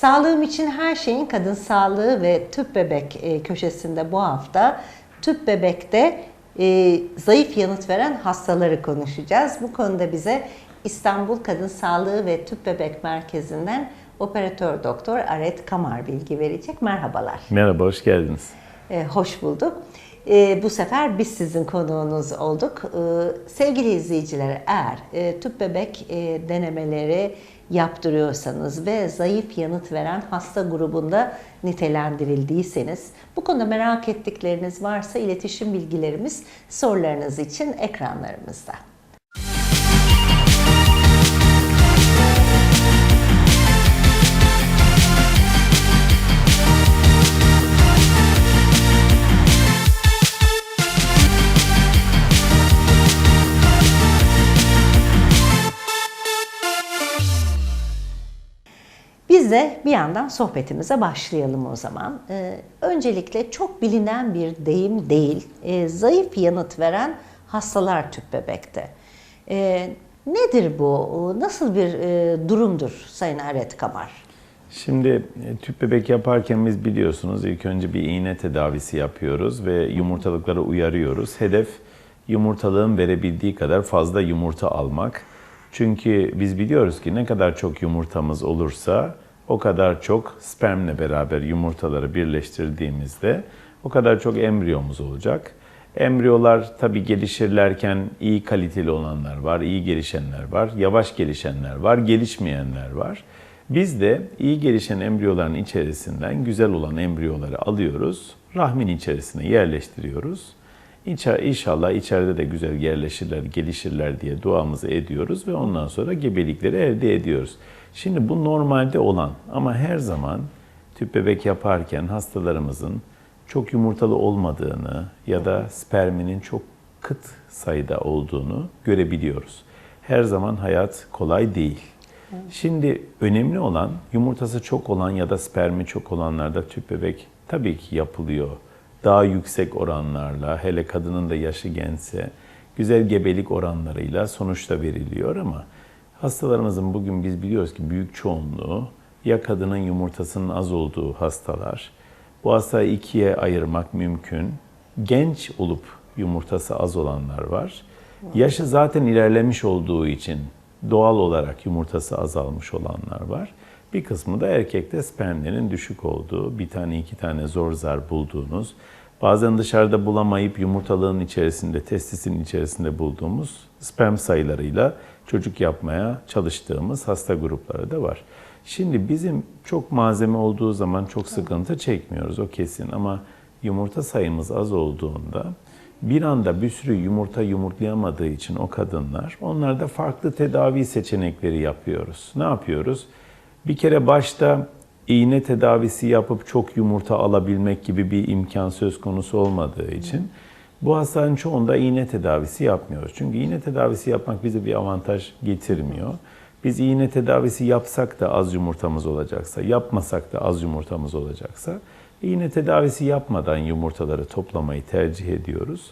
Sağlığım için her şeyin kadın sağlığı ve tüp bebek e, köşesinde bu hafta tüp bebekte e, zayıf yanıt veren hastaları konuşacağız. Bu konuda bize İstanbul Kadın Sağlığı ve Tüp Bebek Merkezi'nden operatör doktor Aret Kamar bilgi verecek. Merhabalar. Merhaba, hoş geldiniz. E, hoş bulduk. E, bu sefer biz sizin konuğunuz olduk. E, sevgili izleyicilere eğer e, tüp bebek e, denemeleri yaptırıyorsanız ve zayıf yanıt veren hasta grubunda nitelendirildiyseniz, bu konuda merak ettikleriniz varsa iletişim bilgilerimiz sorularınız için ekranlarımızda. Biz de bir yandan sohbetimize başlayalım o zaman. Ee, öncelikle çok bilinen bir deyim değil, e, zayıf yanıt veren hastalar tüp bebekte. E, nedir bu? Nasıl bir e, durumdur Sayın Aret Kamar? Şimdi e, tüp bebek yaparken biz biliyorsunuz ilk önce bir iğne tedavisi yapıyoruz ve yumurtalıkları uyarıyoruz. Hedef yumurtalığın verebildiği kadar fazla yumurta almak. Çünkü biz biliyoruz ki ne kadar çok yumurtamız olursa o kadar çok spermle beraber yumurtaları birleştirdiğimizde o kadar çok embriyomuz olacak. Embriyolar tabii gelişirlerken iyi kaliteli olanlar var, iyi gelişenler var, yavaş gelişenler var, gelişmeyenler var. Biz de iyi gelişen embriyoların içerisinden güzel olan embriyoları alıyoruz, rahmin içerisine yerleştiriyoruz. İnşallah içeride de güzel yerleşirler, gelişirler diye duamızı ediyoruz ve ondan sonra gebelikleri elde ediyoruz. Şimdi bu normalde olan ama her zaman tüp bebek yaparken hastalarımızın çok yumurtalı olmadığını ya da sperminin çok kıt sayıda olduğunu görebiliyoruz. Her zaman hayat kolay değil. Şimdi önemli olan yumurtası çok olan ya da spermi çok olanlarda tüp bebek tabii ki yapılıyor. Daha yüksek oranlarla hele kadının da yaşı gençse güzel gebelik oranlarıyla sonuçta veriliyor ama hastalarımızın bugün biz biliyoruz ki büyük çoğunluğu ya kadının yumurtasının az olduğu hastalar. Bu hastayı ikiye ayırmak mümkün. Genç olup yumurtası az olanlar var. Yaşı zaten ilerlemiş olduğu için doğal olarak yumurtası azalmış olanlar var. Bir kısmı da erkekte spermlerin düşük olduğu, bir tane iki tane zor zar bulduğunuz, bazen dışarıda bulamayıp yumurtalığın içerisinde, testisin içerisinde bulduğumuz sperm sayılarıyla çocuk yapmaya çalıştığımız hasta grupları da var. Şimdi bizim çok malzeme olduğu zaman çok sıkıntı çekmiyoruz o kesin ama yumurta sayımız az olduğunda bir anda bir sürü yumurta yumurtlayamadığı için o kadınlar onlarda farklı tedavi seçenekleri yapıyoruz. Ne yapıyoruz? Bir kere başta iğne tedavisi yapıp çok yumurta alabilmek gibi bir imkan söz konusu olmadığı için bu hastanın çoğunda iğne tedavisi yapmıyoruz. Çünkü iğne tedavisi yapmak bize bir avantaj getirmiyor. Biz iğne tedavisi yapsak da az yumurtamız olacaksa, yapmasak da az yumurtamız olacaksa iğne tedavisi yapmadan yumurtaları toplamayı tercih ediyoruz.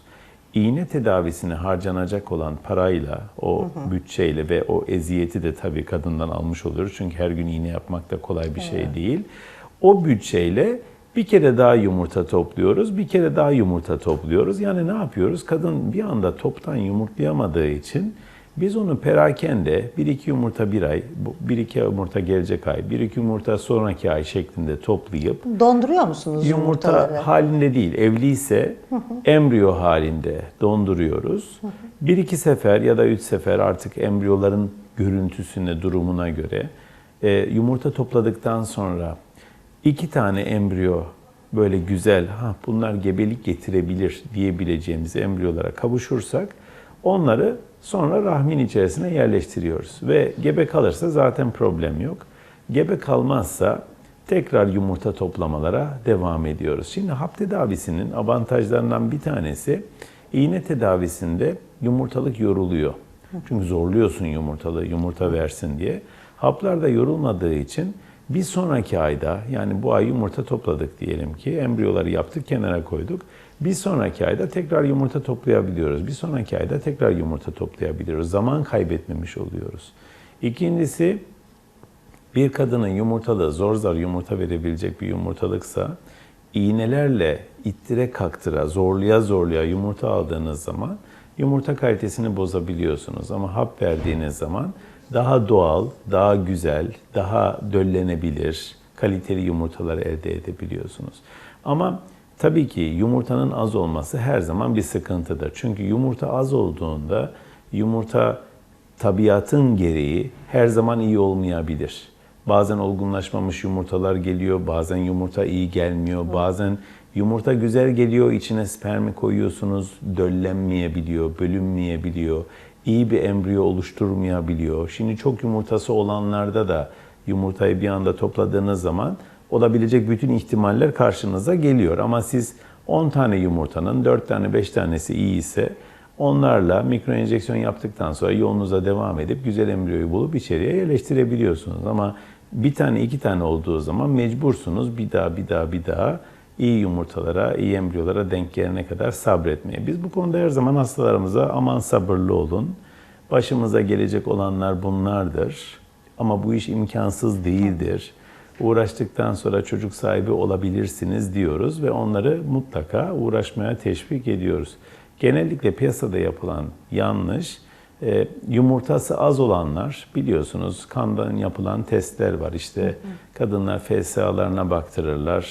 İğne tedavisine harcanacak olan parayla, o hı hı. bütçeyle ve o eziyeti de tabii kadından almış oluyoruz. Çünkü her gün iğne yapmak da kolay bir şey değil. O bütçeyle bir kere daha yumurta topluyoruz, bir kere daha yumurta topluyoruz. Yani ne yapıyoruz? Kadın bir anda toptan yumurtlayamadığı için biz onu perakende bir iki yumurta bir ay, bir iki yumurta gelecek ay, bir iki yumurta sonraki ay şeklinde toplayıp donduruyor musunuz yumurta yumurtaları? halinde değil, evliyse embriyo halinde donduruyoruz. Bir iki sefer ya da üç sefer artık embriyoların görüntüsüne, durumuna göre e, yumurta topladıktan sonra iki tane embriyo böyle güzel, ha bunlar gebelik getirebilir diyebileceğimiz embriyolara kavuşursak onları sonra rahmin içerisine yerleştiriyoruz. Ve gebe kalırsa zaten problem yok. Gebe kalmazsa tekrar yumurta toplamalara devam ediyoruz. Şimdi hap tedavisinin avantajlarından bir tanesi iğne tedavisinde yumurtalık yoruluyor. Çünkü zorluyorsun yumurtalığı yumurta versin diye. Haplar da yorulmadığı için bir sonraki ayda yani bu ay yumurta topladık diyelim ki embriyoları yaptık kenara koyduk. Bir sonraki ayda tekrar yumurta toplayabiliyoruz. Bir sonraki ayda tekrar yumurta toplayabiliyoruz. Zaman kaybetmemiş oluyoruz. İkincisi Bir kadının yumurtalığı zor zor yumurta verebilecek bir yumurtalıksa iğnelerle ittire kaktıra, zorluya zorluya yumurta aldığınız zaman yumurta kalitesini bozabiliyorsunuz. Ama hap verdiğiniz zaman daha doğal, daha güzel, daha döllenebilir, kaliteli yumurtaları elde edebiliyorsunuz. Ama tabii ki yumurtanın az olması her zaman bir sıkıntıdır. Çünkü yumurta az olduğunda yumurta tabiatın gereği her zaman iyi olmayabilir. Bazen olgunlaşmamış yumurtalar geliyor, bazen yumurta iyi gelmiyor, bazen yumurta güzel geliyor, içine spermi koyuyorsunuz, döllenmeyebiliyor, bölünmeyebiliyor, iyi bir embriyo oluşturmayabiliyor. Şimdi çok yumurtası olanlarda da yumurtayı bir anda topladığınız zaman olabilecek bütün ihtimaller karşınıza geliyor. Ama siz 10 tane yumurtanın 4 tane 5 tanesi iyi ise onlarla mikroenjeksiyon yaptıktan sonra yolunuza devam edip güzel embriyoyu bulup içeriye yerleştirebiliyorsunuz. Ama bir tane iki tane olduğu zaman mecbursunuz bir daha bir daha bir daha iyi yumurtalara, iyi embriyolara denk gelene kadar sabretmeye. Biz bu konuda her zaman hastalarımıza aman sabırlı olun. Başımıza gelecek olanlar bunlardır. Ama bu iş imkansız değildir. Uğraştıktan sonra çocuk sahibi olabilirsiniz diyoruz ve onları mutlaka uğraşmaya teşvik ediyoruz. Genellikle piyasada yapılan yanlış, e, yumurtası az olanlar biliyorsunuz kandan yapılan testler var. İşte kadınlar FSA'larına baktırırlar,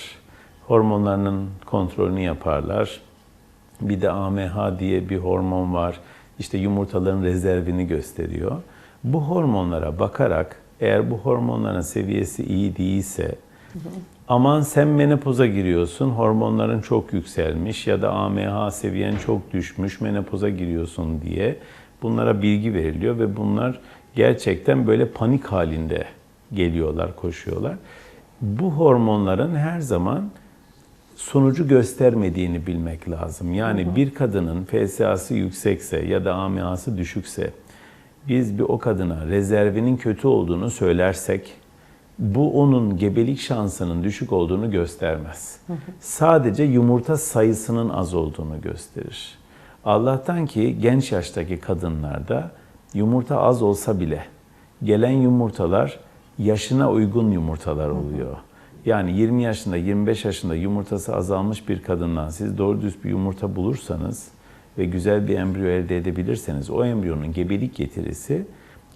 hormonlarının kontrolünü yaparlar. Bir de AMH diye bir hormon var. İşte yumurtaların rezervini gösteriyor. Bu hormonlara bakarak eğer bu hormonların seviyesi iyi değilse aman sen menopoza giriyorsun, hormonların çok yükselmiş ya da AMH seviyen çok düşmüş, menopoza giriyorsun diye bunlara bilgi veriliyor ve bunlar gerçekten böyle panik halinde geliyorlar, koşuyorlar. Bu hormonların her zaman sonucu göstermediğini bilmek lazım. Yani bir kadının FSA'sı yüksekse ya da AMH'sı düşükse biz bir o kadına rezervinin kötü olduğunu söylersek bu onun gebelik şansının düşük olduğunu göstermez. Sadece yumurta sayısının az olduğunu gösterir. Allah'tan ki genç yaştaki kadınlarda yumurta az olsa bile gelen yumurtalar yaşına uygun yumurtalar oluyor. Yani 20 yaşında, 25 yaşında yumurtası azalmış bir kadından siz doğru düz bir yumurta bulursanız ve güzel bir embriyo elde edebilirseniz o embriyonun gebelik getirisi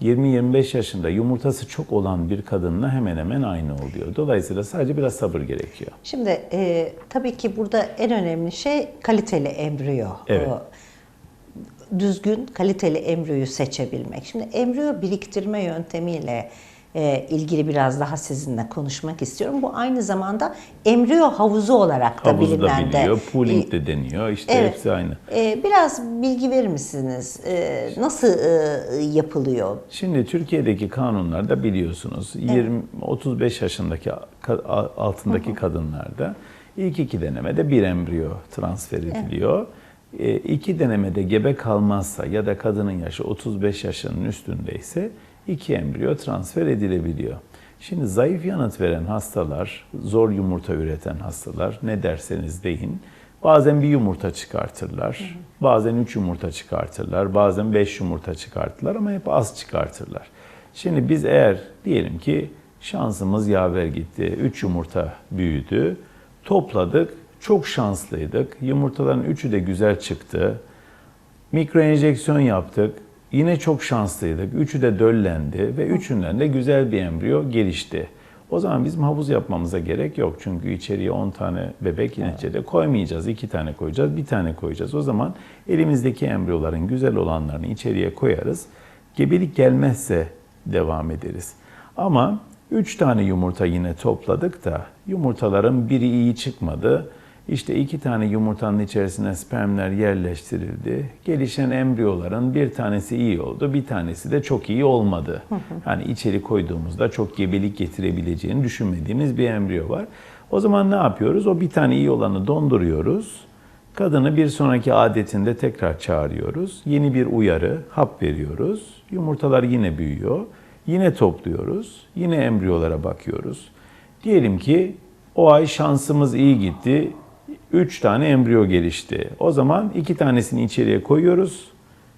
20-25 yaşında yumurtası çok olan bir kadınla hemen hemen aynı oluyor. Dolayısıyla sadece biraz sabır gerekiyor. Şimdi e, tabii ki burada en önemli şey kaliteli embriyo. Evet. O, düzgün kaliteli embriyoyu seçebilmek. Şimdi embriyo biriktirme yöntemiyle e, ilgili biraz daha sizinle konuşmak istiyorum. Bu aynı zamanda embriyo havuzu olarak da Havuzu da bilinen de. biliyor, pooling de deniyor. İşte Evet. hepsi aynı. E, biraz bilgi verir misiniz? E, nasıl e, yapılıyor? Şimdi Türkiye'deki kanunlarda biliyorsunuz 20 35 yaşındaki altındaki kadınlarda ilk iki denemede bir embriyo transfer ediliyor. E, iki denemede gebe kalmazsa ya da kadının yaşı 35 yaşının üstündeyse iki embriyo transfer edilebiliyor. Şimdi zayıf yanıt veren hastalar, zor yumurta üreten hastalar ne derseniz deyin. Bazen bir yumurta çıkartırlar, bazen üç yumurta çıkartırlar, bazen beş yumurta çıkartırlar ama hep az çıkartırlar. Şimdi biz eğer diyelim ki şansımız yaver gitti, üç yumurta büyüdü, topladık, çok şanslıydık, yumurtaların üçü de güzel çıktı, mikroenjeksiyon yaptık, yine çok şanslıydık, üçü de döllendi ve üçünden de güzel bir embriyo gelişti. O zaman bizim havuz yapmamıza gerek yok. Çünkü içeriye 10 tane bebek neticede koymayacağız. 2 tane koyacağız, bir tane koyacağız. O zaman elimizdeki embriyoların güzel olanlarını içeriye koyarız. Gebelik gelmezse devam ederiz. Ama 3 tane yumurta yine topladık da yumurtaların biri iyi çıkmadı. İşte iki tane yumurtanın içerisine spermler yerleştirildi. Gelişen embriyoların bir tanesi iyi oldu, bir tanesi de çok iyi olmadı. Yani içeri koyduğumuzda çok gebelik getirebileceğini düşünmediğimiz bir embriyo var. O zaman ne yapıyoruz? O bir tane iyi olanı donduruyoruz. Kadını bir sonraki adetinde tekrar çağırıyoruz. Yeni bir uyarı, hap veriyoruz. Yumurtalar yine büyüyor. Yine topluyoruz. Yine embriyolara bakıyoruz. Diyelim ki o ay şansımız iyi gitti. 3 tane embriyo gelişti. O zaman iki tanesini içeriye koyuyoruz.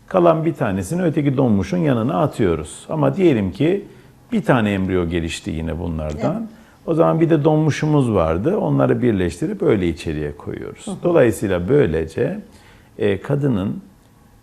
Kalan bir tanesini öteki donmuşun yanına atıyoruz. Ama diyelim ki Bir tane embriyo gelişti yine bunlardan. O zaman bir de donmuşumuz vardı. Onları birleştirip öyle içeriye koyuyoruz. Dolayısıyla böylece e, kadının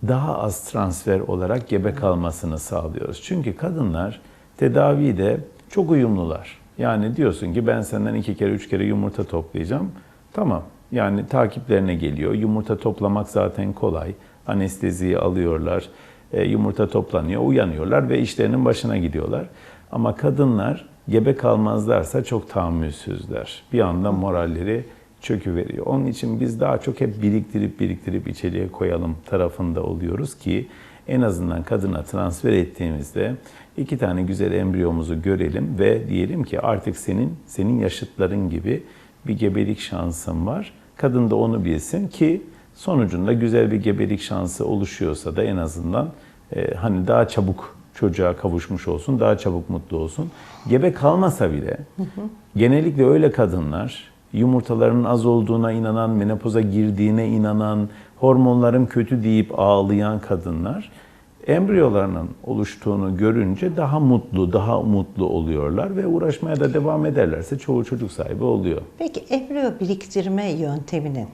daha az transfer olarak gebe kalmasını sağlıyoruz. Çünkü kadınlar tedavide çok uyumlular. Yani diyorsun ki ben senden iki kere üç kere yumurta toplayacağım. Tamam. Yani takiplerine geliyor. Yumurta toplamak zaten kolay. Anesteziyi alıyorlar. E, yumurta toplanıyor, uyanıyorlar ve işlerinin başına gidiyorlar. Ama kadınlar gebe kalmazlarsa çok tahammülsüzler. Bir anda moralleri çöküveriyor. Onun için biz daha çok hep biriktirip biriktirip içeriye koyalım tarafında oluyoruz ki en azından kadına transfer ettiğimizde iki tane güzel embriyomuzu görelim ve diyelim ki artık senin senin yaşıtların gibi bir gebelik şansın var. Kadın da onu bilsin ki sonucunda güzel bir gebelik şansı oluşuyorsa da en azından e, hani daha çabuk çocuğa kavuşmuş olsun, daha çabuk mutlu olsun. Gebe kalmasa bile genellikle öyle kadınlar yumurtalarının az olduğuna inanan, menopoza girdiğine inanan, hormonların kötü deyip ağlayan kadınlar embriyolarının oluştuğunu görünce daha mutlu, daha mutlu oluyorlar ve uğraşmaya da devam ederlerse çoğu çocuk sahibi oluyor. Peki embriyo biriktirme yönteminin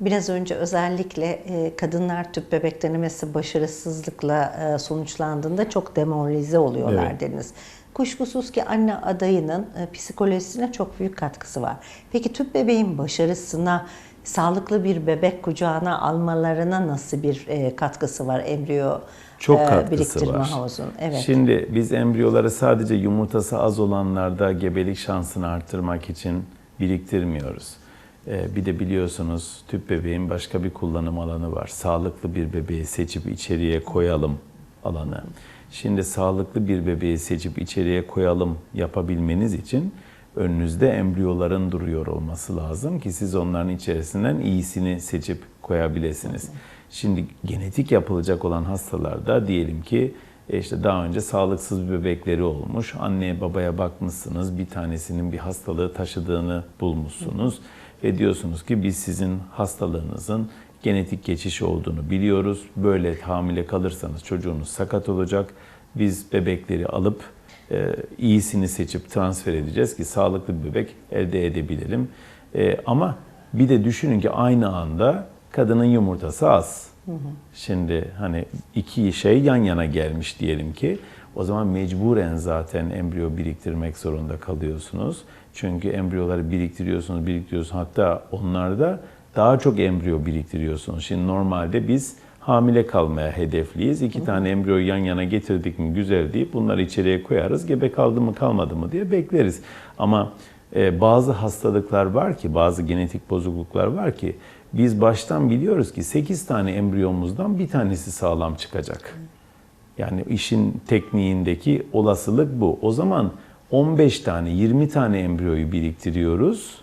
biraz önce özellikle e, kadınlar tüp bebek denemesi başarısızlıkla e, sonuçlandığında çok demoralize oluyorlar Evet. dediniz. Kuşkusuz ki anne adayının e, psikolojisine çok büyük katkısı var. Peki tüp bebeğin başarısına, sağlıklı bir bebek kucağına almalarına nasıl bir katkısı var embriyo Çok e, katkısı biriktirme var. havuzun? Evet. Şimdi biz embriyoları sadece yumurtası az olanlarda gebelik şansını arttırmak için biriktirmiyoruz. Ee, Bir de biliyorsunuz tüp bebeğin başka bir kullanım alanı var. Sağlıklı bir bebeği seçip içeriye koyalım alanı. Şimdi sağlıklı bir bebeği seçip içeriye koyalım yapabilmeniz için önünüzde embriyoların duruyor olması lazım ki siz onların içerisinden iyisini seçip koyabilirsiniz. Şimdi genetik yapılacak olan hastalarda diyelim ki e, işte daha önce sağlıksız bir bebekleri olmuş. Anneye babaya bakmışsınız. Bir tanesinin bir hastalığı taşıdığını bulmuşsunuz. Ve diyorsunuz ki biz sizin hastalığınızın genetik geçişi olduğunu biliyoruz. Böyle hamile kalırsanız çocuğunuz sakat olacak. Biz bebekleri alıp e, iyisini seçip transfer edeceğiz ki sağlıklı bir bebek elde edebilelim. E, ama bir de düşünün ki aynı anda kadının yumurtası az. Şimdi hani iki şey yan yana gelmiş diyelim ki o zaman mecburen zaten embriyo biriktirmek zorunda kalıyorsunuz. Çünkü embriyoları biriktiriyorsunuz, biriktiriyorsunuz. Hatta onlarda daha çok embriyo biriktiriyorsunuz. Şimdi normalde biz hamile kalmaya hedefliyiz. İki tane embriyoyu yan yana getirdik mi güzel deyip bunları içeriye koyarız. Gebe kaldı mı kalmadı mı diye bekleriz. Ama e, bazı hastalıklar var ki, bazı genetik bozukluklar var ki biz baştan biliyoruz ki 8 tane embriyomuzdan bir tanesi sağlam çıkacak. Yani işin tekniğindeki olasılık bu. O zaman 15 tane, 20 tane embriyoyu biriktiriyoruz.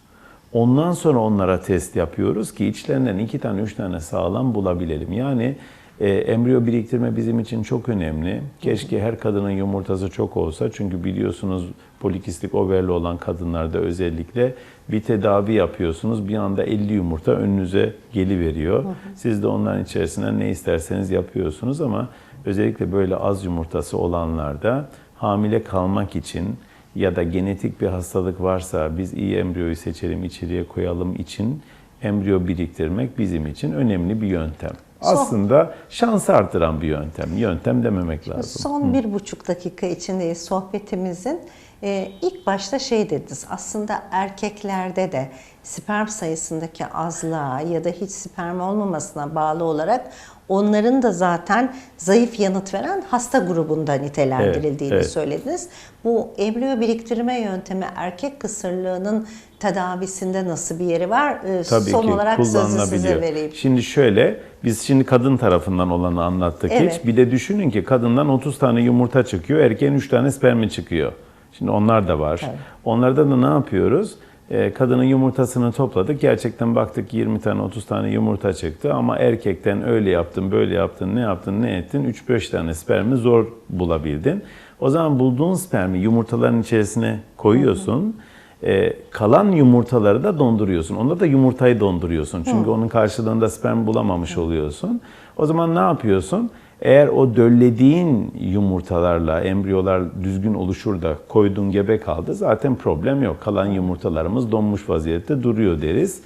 Ondan sonra onlara test yapıyoruz ki içlerinden 2 tane, 3 tane sağlam bulabilelim. Yani e, embriyo biriktirme bizim için çok önemli. Keşke her kadının yumurtası çok olsa. Çünkü biliyorsunuz polikistik overli olan kadınlarda özellikle bir tedavi yapıyorsunuz. Bir anda 50 yumurta önünüze geliveriyor. Siz de onların içerisinden ne isterseniz yapıyorsunuz ama özellikle böyle az yumurtası olanlarda hamile kalmak için ya da genetik bir hastalık varsa biz iyi embriyoyu seçelim, içeriye koyalım için embriyo biriktirmek bizim için önemli bir yöntem. Aslında şans artıran bir yöntem. Yöntem dememek lazım. Son bir buçuk dakika içindeyiz sohbetimizin. Ee, ilk başta şey dediniz aslında erkeklerde de sperm sayısındaki azlığa ya da hiç sperm olmamasına bağlı olarak onların da zaten zayıf yanıt veren hasta grubunda nitelendirildiğini Evet, evet. söylediniz. Bu embriyo biriktirme yöntemi erkek kısırlığının tedavisinde nasıl bir yeri var? Ee, Tabii Son ki olarak sözü size vereyim. Şimdi şöyle, biz şimdi kadın tarafından olanı anlattık Evet. hiç. Bir de düşünün ki kadından 30 tane yumurta çıkıyor, erkeğin 3 tane spermi çıkıyor. Şimdi onlar da var. Evet. Onlarda da ne yapıyoruz? Ee, kadının yumurtasını topladık. Gerçekten baktık 20 tane 30 tane yumurta çıktı ama erkekten öyle yaptın, böyle yaptın, ne yaptın, ne ettin? 3-5 tane spermi zor bulabildin. O zaman bulduğun spermi yumurtaların içerisine koyuyorsun. Ee, kalan yumurtaları da donduruyorsun. Onda da yumurtayı donduruyorsun. Çünkü onun karşılığında sperm bulamamış oluyorsun. O zaman ne yapıyorsun? Eğer o döllediğin yumurtalarla embriyolar düzgün oluşur da koydun gebe kaldı zaten problem yok. Kalan yumurtalarımız donmuş vaziyette duruyor deriz.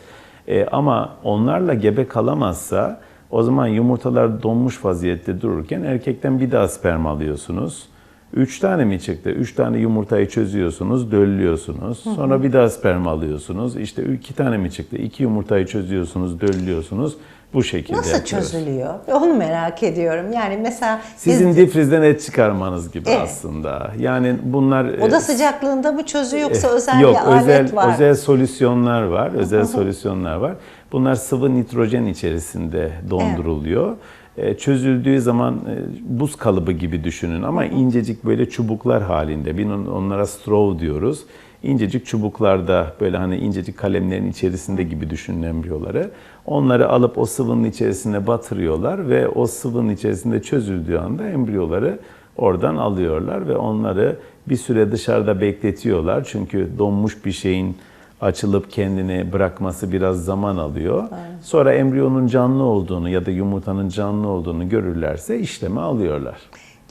E, ama onlarla gebe kalamazsa o zaman yumurtalar donmuş vaziyette dururken erkekten bir daha sperm alıyorsunuz. Üç tane mi çıktı? Üç tane yumurtayı çözüyorsunuz, döllüyorsunuz. Sonra bir daha sperm alıyorsunuz. İşte iki tane mi çıktı? İki yumurtayı çözüyorsunuz, döllüyorsunuz. Bu şekilde Nasıl yapıyoruz. çözülüyor? Onu merak ediyorum. Yani mesela Sizin biz difrizden et çıkarmanız gibi Evet. aslında. Yani bunlar oda e, sıcaklığında mı çözüyor yoksa özel Yok, bir alet özel, var? özel solüsyonlar var. Özel solüsyonlar var. Bunlar sıvı nitrojen içerisinde donduruluyor. E, Çözüldüğü zaman e, buz kalıbı gibi düşünün ama incecik böyle çubuklar halinde. Biz on- onlara straw diyoruz. İncecik çubuklarda böyle hani incecik kalemlerin içerisinde gibi düşünün embriyoları. Onları alıp o sıvının içerisine batırıyorlar ve o sıvının içerisinde çözüldüğü anda embriyoları oradan alıyorlar ve onları bir süre dışarıda bekletiyorlar. Çünkü donmuş bir şeyin açılıp kendini bırakması biraz zaman alıyor. Sonra embriyonun canlı olduğunu ya da yumurtanın canlı olduğunu görürlerse işlemi alıyorlar.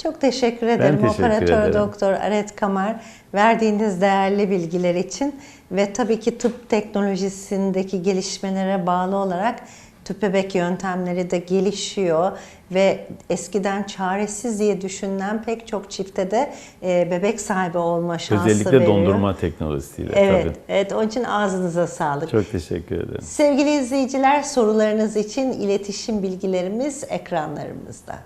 Çok teşekkür ederim teşekkür Operatör ederim. Doktor Aret Kamer verdiğiniz değerli bilgiler için ve tabii ki tıp teknolojisindeki gelişmelere bağlı olarak tüp bebek yöntemleri de gelişiyor ve eskiden çaresiz diye düşünülen pek çok çifte de e, bebek sahibi olma şansı Özellikle veriyor. dondurma teknolojisiyle Evet, tabii. evet. Onun için ağzınıza sağlık. Çok teşekkür ederim. Sevgili izleyiciler, sorularınız için iletişim bilgilerimiz ekranlarımızda.